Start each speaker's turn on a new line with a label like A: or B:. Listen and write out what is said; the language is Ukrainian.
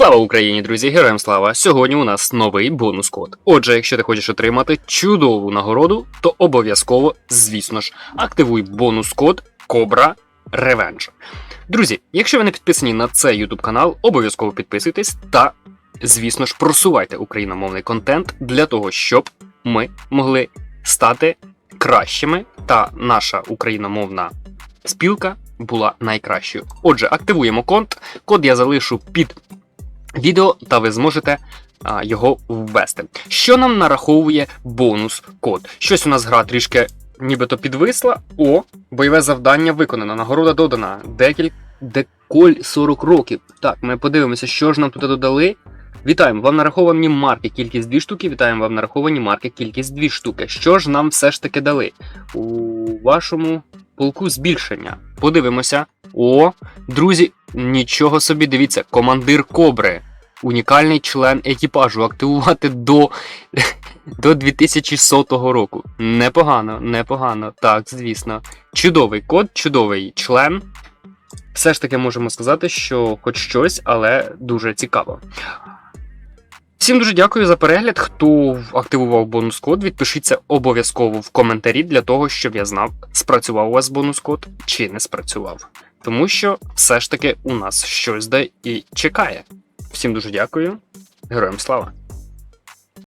A: Слава Україні, друзі! Героям слава! Сьогодні у нас новий бонус код. Отже, якщо ти хочеш отримати чудову нагороду, то обов'язково, звісно ж, активуй бонус код Cobra Revenge. Друзі, якщо ви не підписані на цей YouTube канал, обов'язково підписуйтесь та, звісно ж, просувайте україномовний контент для того, щоб ми могли стати кращими та наша україномовна спілка була найкращою. Отже, активуємо конт. Код я залишу під відео, та ви зможете а, його ввести. Що нам нараховує бонус код? Щось у нас гра трішки нібито підвисла. О, бойове завдання виконано. Нагорода додана. Декіль... Деколь 40 років. Так, ми подивимося, що ж нам тут додали. Вітаємо, вам нараховані марки, кількість 2 штуки. Вітаємо вам нараховані марки, кількість 2 штуки. Що ж нам все ж таки дали? У вашому полку збільшення. Подивимося. О, друзі, нічого собі, дивіться, командир Кобри. Унікальний член екіпажу. Активувати до, до 2100 року. Непогано, непогано. Так, звісно. Чудовий код, чудовий член. Все ж таки можемо сказати, що хоч щось, але дуже цікаво. Всім дуже дякую за перегляд. Хто активував бонус код, відпишіться обов'язково в коментарі для того, щоб я знав, спрацював у вас бонус код чи не спрацював. Тому що все ж таки у нас щось де і чекає. Всім дуже дякую. Героям слава!